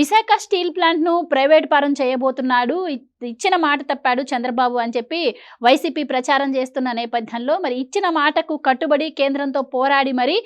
Visakha steel ప్లాంట్ను private పరం చేయబోతున్నాడు. ఇచ్చిన మాట తప్పాడు చంద్రబాబు అని చెప్పి వైసీపీ ప్రచారం చేస్తున్న నేపథ్యంలో మరి ఇచ్చిన మాటకు కట్టుబడి కేంద్రంతో పోరాడి మరి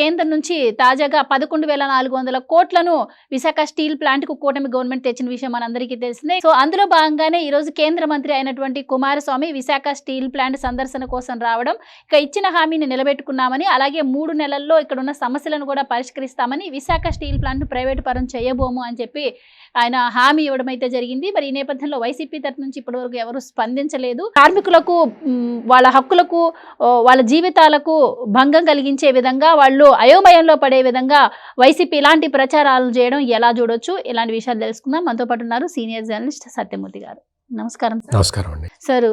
కేంద్రం నుంచి తాజాగా పదకొండు వేల నాలుగు వందల కోట్లను విశాఖ స్టీల్ ప్లాంట్కు కూటమి గవర్నమెంట్ తెచ్చిన విషయం మనందరికీ తెలిసిందే. సో అందులో భాగంగానే ఈ రోజు కేంద్ర మంత్రి అయినటువంటి కుమారస్వామి విశాఖ స్టీల్ ప్లాంట్ సందర్శన కోసం రావడం ఇక ఇచ్చిన హామీని నిలబెట్టుకున్నామని అలాగే మూడు నెలల్లో ఇక్కడ ఉన్న సమస్యలను కూడా పరిష్కరిస్తామని విశాఖ స్టీల్ ప్లాంట్ ప్రైవేటు పరం చేయబోము అని చెప్పి ఆయన హామీ ఇవ్వడం అయితే జరిగింది. మరి ఈ నేపథ్యంలో వైసీపీ తరఫు నుంచి ఇప్పటివరకు ఎవరు స్పందించలేదు. కార్మికులకు వాళ్ళ హక్కులకు వాళ్ళ జీవితాలకు భంగం కలిగించే విధంగా వాళ్ళు అయోమయంలో పడే విధంగా వైసీపీ ఇలాంటి ప్రచారాలు చేయడం ఎలా చూడొచ్చు? ఇలాంటి విషయాలు తెలుసుకుందాం. మనతో పాటు ఉన్నారు సీనియర్ జర్నలిస్ట్ సత్యమూర్తి గారు. నమస్కారం సార్. నమస్కారం అండి. సార్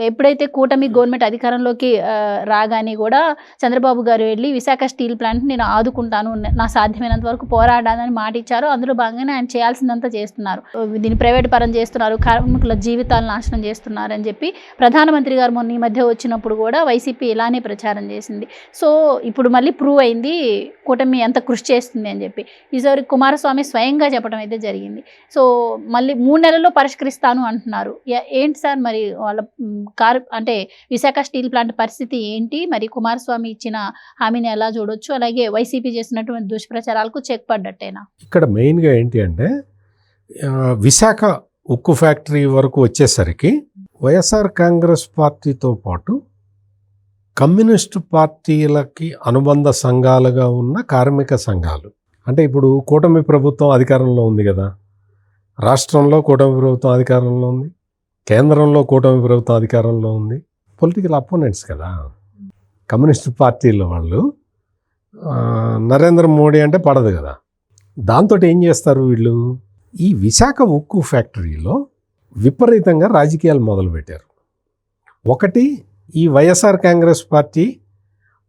ఎప్పుడైతే కూటమి గవర్నమెంట్ అధికారంలోకి రాగానే కూడా చంద్రబాబు గారు వెళ్ళి విశాఖ స్టీల్ ప్లాంట్ నేను ఆదుకుంటాను న- సాధ్యమైనంత వరకు పోరాడాలని మాట ఇచ్చారు. అందులో భాగంగానే ఆయన చేయాల్సిందంతా చేస్తున్నారు. దీన్ని ప్రైవేట్ పరం చేస్తున్నారు కార్మికుల జీవితాలను నాశనం చేస్తున్నారు అని చెప్పి ప్రధానమంత్రి గారు మొన్న ఈ మధ్య వచ్చినప్పుడు కూడా వైసీపీ ఇలానే ప్రచారం చేసింది. సో ఇప్పుడు మళ్ళీ ప్రూవ్ అయింది కూటమి ఎంత కృషి చేస్తుంది అని చెప్పి. ఈసారి కుమారస్వామి స్వయంగా చెప్పడం అయితే జరిగింది. సో మళ్ళీ మూడు నెలల్లో పరిష్కరిస్తాను అంటున్నారు. ఏంటి సార్ మరి వాళ్ళ కార్ అంటే విశాఖ స్టీల్ ప్లాంట్ పరిస్థితి ఏంటి? మరి కుమారస్వామి ఇచ్చిన హామీని ఎలా చూడొచ్చు? అలాగే వైసీపీ చేసినటువంటి దుష్ప్రచారాలకు చెక్ పడ్డట్టేనా? ఇక్కడ మెయిన్గా ఏంటి అంటే విశాఖ ఉక్కు ఫ్యాక్టరీ వరకు వచ్చేసరికి వైఎస్ఆర్ కాంగ్రెస్ పార్టీతో పాటు కమ్యూనిస్టు పార్టీలకి అనుబంధ సంఘాలుగా ఉన్న కార్మిక సంఘాలు. అంటే ఇప్పుడు కూటమి ప్రభుత్వం అధికారంలో ఉంది కదా? రాష్ట్రంలో కూటమి ప్రభుత్వం అధికారంలో ఉంది. కేంద్రంలో కూటమి ప్రభుత్వం అధికారంలో ఉంది. పొలిటికల్ అపోనెంట్స్ కదా. కమ్యూనిస్ట్ పార్టీల వాళ్ళు నరేంద్ర మోడీ అంటే పడదు కదా. దాంతో ఏం చేస్తారు వీళ్ళు? ఈ విశాఖ ఉక్కు ఫ్యాక్టరీలో విపరీతంగా రాజకీయాలు మొదలుపెట్టారు. ఒకటి ఈ వైఎస్ఆర్ కాంగ్రెస్ పార్టీ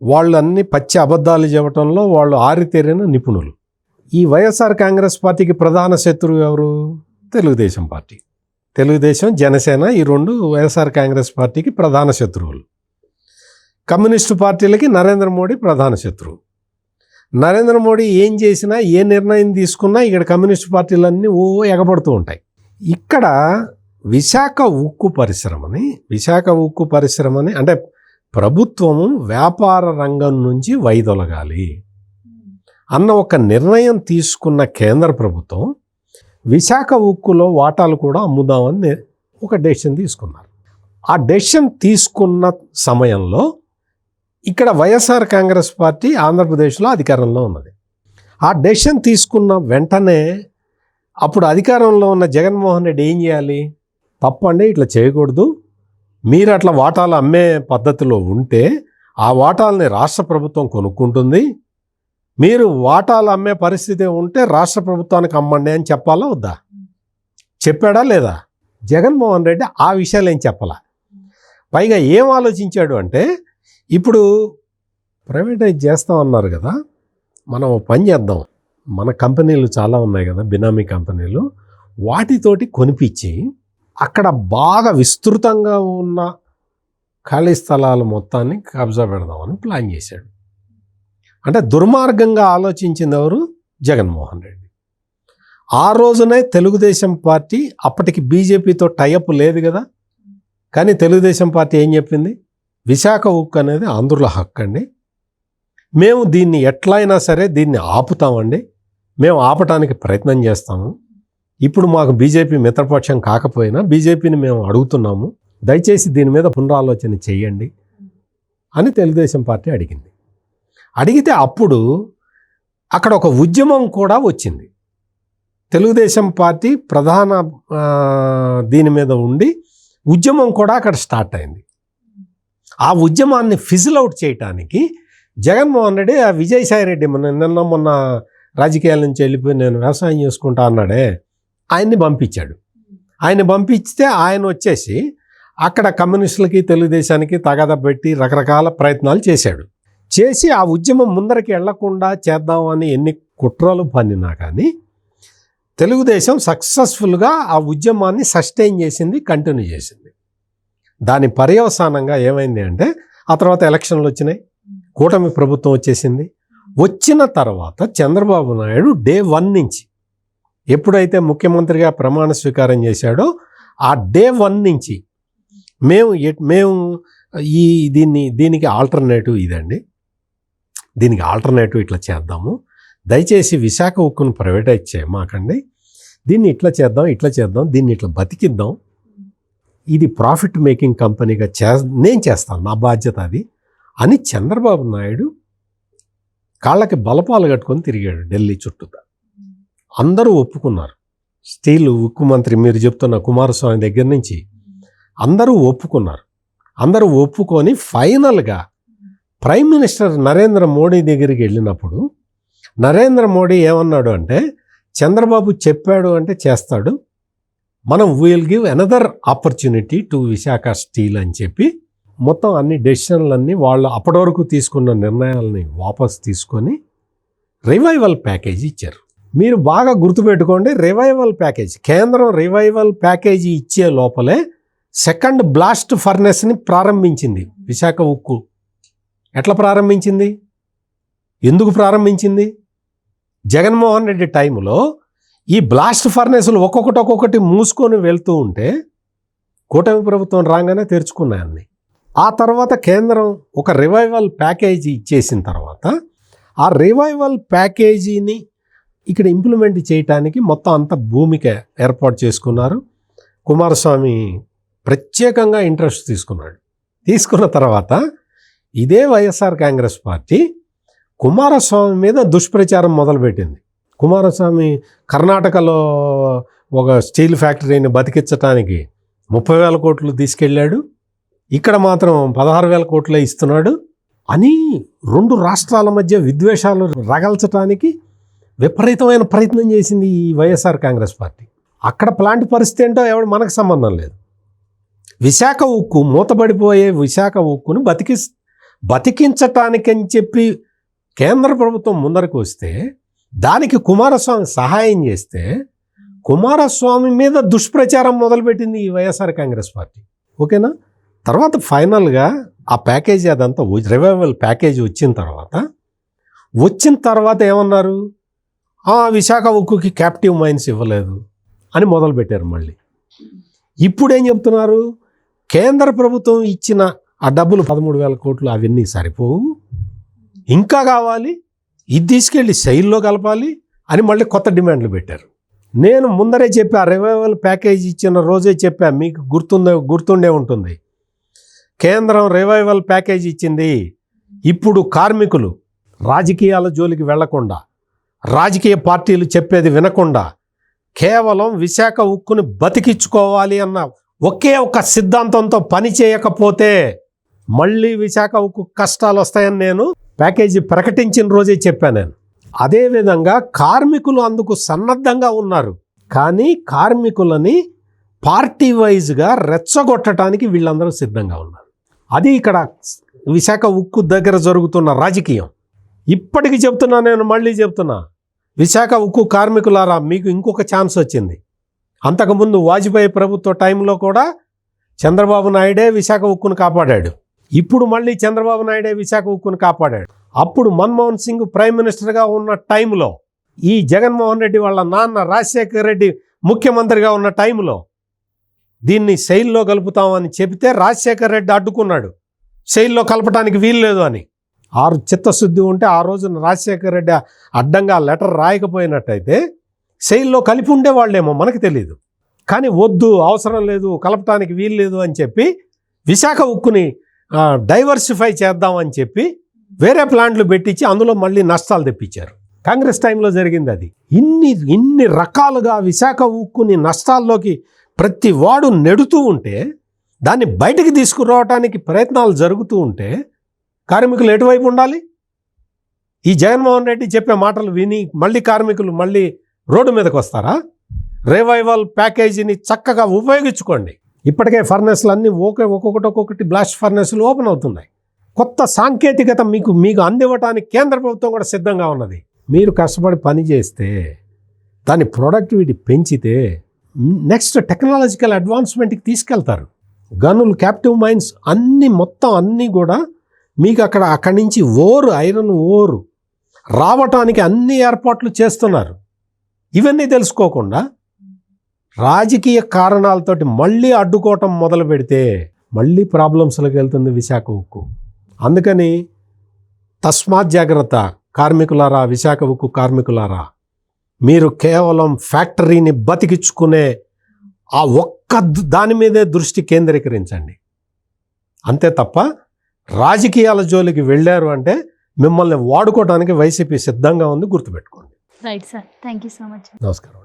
వాళ్ళు అన్ని పచ్చి అబద్ధాలు చెప్పడంలో వాళ్ళు ఆరితేరిన నిపుణులు. ఈ వైఎస్ఆర్ కాంగ్రెస్ పార్టీకి ప్రధాన శత్రువు ఎవరు? తెలుగుదేశం పార్టీ. తెలుగుదేశం జనసేన ఈ రెండు వైఎస్ఆర్ కాంగ్రెస్ పార్టీకి ప్రధాన శత్రువులు. కమ్యూనిస్టు పార్టీలకి నరేంద్ర మోడీ ప్రధాన శత్రువు. నరేంద్ర మోడీ ఏం చేసినా ఏ నిర్ణయం తీసుకున్నా ఇక్కడ కమ్యూనిస్టు పార్టీలన్నీ ఓ ఎగబడుతూ ఉంటాయి. ఇక్కడ విశాఖ ఉక్కు పరిశ్రమని విశాఖ ఉక్కు పరిశ్రమని అంటే ప్రభుత్వము వ్యాపార రంగం నుంచి వైదొలగాలి. అన్న ఒక నిర్ణయం తీసుకున్న కేంద్ర ప్రభుత్వం విశాఖ ఉక్కులో వాటాలు కూడా అమ్ముదామని ఒక డెసిషన్ తీసుకున్నారు. ఆ డెసిషన్ తీసుకున్న సమయంలో ఇక్కడ వైఎస్ఆర్ కాంగ్రెస్ పార్టీ ఆంధ్రప్రదేశ్లో అధికారంలో ఉన్నది. ఆ డెసిషన్ తీసుకున్న వెంటనే అప్పుడు అధికారంలో ఉన్న జగన్మోహన్ రెడ్డి ఏం చేయాలి? తప్పండి ఇట్లా చేయకూడదు. మీరు అట్లా వాటాలు అమ్మే పద్ధతిలో ఉంటే ఆ వాటాలని రాష్ట్ర ప్రభుత్వం కొనుక్కుంటుంది. మీరు వాటాలు అమ్మే పరిస్థితి ఉంటే రాష్ట్ర ప్రభుత్వానికి అమ్మండి అని చెప్పాలా వద్దా? చెప్పాడా లేదా? జగన్మోహన్ రెడ్డి ఆ విషయాలు ఏం చెప్పాల? పైగా ఏం ఆలోచించాడు అంటే ఇప్పుడు ప్రైవేటైజ్ చేస్తాం అన్నారు కదా మనం పని చేద్దాం. మన కంపెనీలు చాలా ఉన్నాయి కదా బినామీ కంపెనీలు. వాటితోటి కొనిపించి అక్కడ బాగా విస్తృతంగా ఉన్న ఖాళీ స్థలాలు మొత్తాన్ని కబ్జా పెడదామని ప్లాన్ చేశాడు. అంటే దుర్మార్గంగా ఆలోచించింది ఎవరు? జగన్మోహన్ రెడ్డి. ఆ రోజునే తెలుగుదేశం పార్టీ అప్పటికి బీజేపీతో టైఅప్ లేదు కదా. కానీ తెలుగుదేశం పార్టీ ఏం చెప్పింది? విశాఖ ఉక్కు అనేది ఆంధ్రుల హక్కు అండి. మేము దీన్ని ఎట్లయినా సరే దీన్ని ఆపుతామండి. మేము ఆపటానికి ప్రయత్నం చేస్తాము. ఇప్పుడు మాకు బీజేపీ మిత్రపక్షం కాకపోయినా బీజేపీని మేము అడుగుతున్నాము. దయచేసి దీని మీద పునరాలోచన చేయండి అని తెలుగుదేశం పార్టీ అడిగింది. అడిగితే అప్పుడు అక్కడ ఒక ఉద్యమం కూడా వచ్చింది. తెలుగుదేశం పార్టీ ప్రధాన దీని మీద ఉండి ఉద్యమం కూడా అక్కడ స్టార్ట్ అయింది. ఆ ఉద్యమాన్ని ఫిజిల్ అవుట్ చేయటానికి జగన్మోహన్ రెడ్డి ఆ విజయసాయి రెడ్డి మొన్న నిన్న మొన్న రాజకీయాల నుంచి వెళ్ళిపోయి నేను వ్యవసాయం చేసుకుంటా అన్నాడే ఆయన్ని పంపించాడు. ఆయన్ని పంపిస్తే ఆయన వచ్చేసి అక్కడ కమ్యూనిస్టులకి తెలుగుదేశానికి తగద పెట్టి రకరకాల ప్రయత్నాలు చేశాడు. చేసి ఆ ఉద్యమం ముందరికి వెళ్ళకుండా చేద్దామని ఎన్ని కుట్రలు పన్నినా కానీ తెలుగుదేశం సక్సెస్ఫుల్గా ఆ ఉద్యమాన్ని సస్టైన్ చేసింది కంటిన్యూ చేసింది. దాని పర్యవసానంగా ఏమైంది అంటే ఆ తర్వాత ఎలక్షన్లు వచ్చినాయి కూటమి ప్రభుత్వం వచ్చేసింది. వచ్చిన తర్వాత చంద్రబాబు నాయుడు డే వన్ నుంచి ఎప్పుడైతే ముఖ్యమంత్రిగా ప్రమాణ స్వీకారం చేశాడో ఆ డే వన్ నుంచి మేము మేము ఈ దీన్ని దీనికి ఆల్టర్నేటివ్ ఇదండి. దీనికి ఆల్టర్నేటివ్ ఇట్లా చేద్దాము. దయచేసి విశాఖ ఉక్కును ప్రైవేటైజ్ చేయమాకండి దీన్ని ఇట్లా చేద్దాం ఇట్లా చేద్దాం దీన్ని ఇట్లా బతికిద్దాం. ఇది ప్రాఫిట్ మేకింగ్ కంపెనీగా చే నేను చేస్తాను నా బాధ్యత అది. అని చంద్రబాబు నాయుడు కాళ్ళకి బలపాలు కట్టుకొని తిరిగాడు ఢిల్లీ చుట్టూ అందరూ ఒప్పుకున్నారు. స్టీల్ ఉక్కు మంత్రి మీరు చెప్తున్న కుమారస్వామి దగ్గర నుంచి అందరూ ఒప్పుకున్నారు. అందరూ ఒప్పుకొని ఫైనల్గా ప్రైమ్ మినిస్టర్ నరేంద్ర మోడీ దగ్గరికి వెళ్ళినప్పుడు నరేంద్ర మోడీ ఏమన్నాడు అంటే చంద్రబాబు చెప్పాడు అంటే చేస్తాడు. మనం will give another opportunity to Visakha steel అని చెప్పి మొత్తం అన్ని డెసిషన్లన్నీ వాళ్ళు అప్పటి వరకు తీసుకున్న నిర్ణయాలని వాపస్ తీసుకొని రివైవల్ ప్యాకేజీ ఇచ్చారు. మీరు బాగా గుర్తుపెట్టుకోండి రివైవల్ ప్యాకేజ్ కేంద్రం రివైవల్ ప్యాకేజీ ఇచ్చే లోపలే సెకండ్ బ్లాస్ట్ ఫర్నెస్ని ప్రారంభించింది విశాఖ ఉక్కు ఎట్లా ప్రారంభించింది? ఎందుకు ప్రారంభించింది? జగన్మోహన్ రెడ్డి టైంలో ఈ బ్లాస్ట్ ఫర్నేసులు ఒక్కొక్కటి ఒక్కొక్కటి మూసుకొని వెళ్తూ ఉంటే కూటమి ప్రభుత్వం రాగానే తెరుచుకున్నాయన్ని ఆ తర్వాత కేంద్రం ఒక రివైవల్ ప్యాకేజీ ఇచ్చేసిన తర్వాత ఆ రివైవల్ ప్యాకేజీని ఇక్కడ ఇంప్లిమెంట్ చేయటానికి మొత్తం అంత భూమిక ఏర్పాటు చేసుకున్నారు. కుమారస్వామి ప్రత్యేకంగా ఇంట్రెస్ట్ తీసుకున్నాడు. తీసుకున్న తర్వాత ఇదే వైఎస్ఆర్ కాంగ్రెస్ పార్టీ కుమారస్వామి మీద దుష్ప్రచారం మొదలుపెట్టింది. కుమారస్వామి కర్ణాటకలో ఒక స్టీల్ ఫ్యాక్టరీని బతికించడానికి ముప్పై వేల కోట్లు తీసుకెళ్ళాడు. ఇక్కడ మాత్రం పదహారు వేల కోట్లే ఇస్తున్నాడు. అని రెండు రాష్ట్రాల మధ్య విద్వేషాలు రగల్చటానికి విపరీతమైన ప్రయత్నం చేసింది ఈ వైఎస్ఆర్ కాంగ్రెస్ పార్టీ. అక్కడ ప్లాంట్ పరిస్థితి ఏంటో ఎవడు మనకు సంబంధం లేదు. విశాఖ ఉక్కు మూతపడిపోయే విశాఖ ఉక్కును బతికి బతికించటానికని చెప్పి కేంద్ర ప్రభుత్వం ముందరకు వస్తే దానికి కుమారస్వామి సహాయం చేస్తే కుమారస్వామి మీద దుష్ప్రచారం మొదలుపెట్టింది ఈ వైఎస్ఆర్ కాంగ్రెస్ పార్టీ. ఓకేనా? తర్వాత ఫైనల్గా ఆ ప్యాకేజీ అదంతా రివైవల్ ప్యాకేజీ వచ్చిన తర్వాత వచ్చిన తర్వాత ఏమన్నారు? ఆ విశాఖ ఉక్కుకి క్యాప్టివ్ మైన్స్ ఇవ్వలేదు అని మొదలుపెట్టారు మళ్ళీ. ఇప్పుడు ఏం చెప్తున్నారు? కేంద్ర ప్రభుత్వం ఇచ్చిన ఆ డబ్బులు పదమూడు వేల కోట్లు అవన్నీ సరిపోవు. ఇంకా కావాలి ఇది తీసుకెళ్ళి శైల్లో కలపాలి అని మళ్ళీ కొత్త డిమాండ్లు పెట్టారు. నేను ముందరే చెప్పా రివైవల్ ప్యాకేజ్ ఇచ్చిన రోజే చెప్పా మీకు గుర్తుండే గుర్తుండే ఉంటుంది. కేంద్రం రివైవల్ ప్యాకేజ్ ఇచ్చింది. ఇప్పుడు కార్మికులు రాజకీయాల జోలికి వెళ్ళకుండా రాజకీయ పార్టీలు చెప్పేది వినకుండా కేవలం విశాఖ ఉక్కుని బతికించుకోవాలి అన్న ఒకే ఒక సిద్ధాంతంతో పని చేయకపోతే మళ్ళీ విశాఖ ఉక్కు కష్టాలు వస్తాయని నేను ప్యాకేజీ ప్రకటించిన రోజే చెప్పాను నేను. అదేవిధంగా కార్మికులు అందుకు సన్నద్ధంగా ఉన్నారు. కానీ కార్మికులని పార్టీ వైజ్గా రెచ్చగొట్టడానికి వీళ్ళందరూ సిద్ధంగా ఉన్నారు. అది ఇక్కడ విశాఖ ఉక్కు దగ్గర జరుగుతున్న రాజకీయం. ఇప్పటికి చెప్తున్నా నేను మళ్ళీ చెప్తున్నా. విశాఖ ఉక్కు కార్మికులారా మీకు ఇంకొక ఛాన్స్ వచ్చింది. అంతకుముందు వాజ్పేయి ప్రభుత్వ టైంలో కూడా చంద్రబాబు నాయుడే విశాఖ ఉక్కును కాపాడాడు. ఇప్పుడు మళ్ళీ చంద్రబాబు నాయుడే విశాఖ ఉక్కును కాపాడాడు. అప్పుడు మన్మోహన్ సింగ్ ప్రైమ్ మినిస్టర్గా ఉన్న టైంలో ఈ జగన్మోహన్ రెడ్డి వాళ్ళ నాన్న రాజశేఖర్ రెడ్డి ముఖ్యమంత్రిగా ఉన్న టైంలో దీన్ని శైల్లో కలుపుతామని చెబితే రాజశేఖర్ రెడ్డి అడ్డుకున్నాడు. శైల్లో కలపడానికి వీలు లేదు అని. ఆరు చిత్తశుద్ధి ఉంటే ఆ రోజున రాజశేఖర్ రెడ్డి అడ్డంగా లెటర్ రాయకపోయినట్టయితే శైల్లో కలిపి ఉండేవాళ్ళేమో మనకు తెలియదు కానీ వద్దు అవసరం లేదు కలపటానికి వీలు లేదు అని చెప్పి విశాఖ ఉక్కుని డైవర్సిఫై చేద్దామని చెప్పి వేరే ప్లాంట్లు పెట్టించి అందులో మళ్ళీ నష్టాలు తెప్పించారు. కాంగ్రెస్ టైంలో జరిగింది అది. ఇన్ని ఇన్ని రకాలుగా విశాఖ ఉక్కుని నష్టాల్లోకి ప్రతి వాడు నెడుతూ ఉంటే దాన్ని బయటికి తీసుకురావటానికి ప్రయత్నాలు జరుగుతూ ఉంటే కార్మికులు ఎటువైపు ఉండాలి? ఈ జగన్మోహన్ రెడ్డి చెప్పే మాటలు విని మళ్ళీ కార్మికులు మళ్ళీ రోడ్డు మీదకి వస్తారా? రివైవల్ ప్యాకేజీని చక్కగా ఉపయోగించుకోండి. ఇప్పటికే ఫర్నెస్లు అన్నీ ఒకే ఒక్కొక్కటి ఒక్కొక్కటి బ్లాస్ట్ ఫర్నెస్లు ఓపెన్ అవుతున్నాయి. కొత్త సాంకేతికత మీకు మీకు అందివ్వటానికి కేంద్ర ప్రభుత్వం కూడా సిద్ధంగా ఉన్నది. మీరు కష్టపడి పని చేస్తే దాని ప్రొడక్టివిటీ పెంచితే నెక్స్ట్ టెక్నాలజికల్ అడ్వాన్స్మెంట్కి తీసుకెళ్తారు. గనులు క్యాప్టివ్ మైన్స్ అన్నీ మొత్తం అన్నీ కూడా మీకు అక్కడ అక్కడి నుంచి ఓరు ఐరన్ ఓరు రావటానికి అన్ని ఏర్పాట్లు చేస్తున్నారు. ఇవన్నీ తెలుసుకోకుండా రాజకీయ కారణాలతోటి మళ్ళీ అడ్డుకోవటం మొదలు పెడితే మళ్ళీ ప్రాబ్లమ్స్లోకి వెళ్తుంది విశాఖ ఉక్కు. అందుకని తస్మాత్ జాగ్రత్త కార్మికులారా విశాఖ ఉక్కు కార్మికులారా. మీరు కేవలం ఫ్యాక్టరీని బతికించుకునే ఆ ఒక్క దాని మీదే దృష్టి కేంద్రీకరించండి. అంతే తప్ప రాజకీయాల జోలికి వెళ్ళారు అంటే మిమ్మల్ని వాడుకోవడానికి వైసీపీ సిద్ధంగా ఉంది గుర్తుపెట్టుకోండి. Right sir. Thank you so much. నమస్కారం.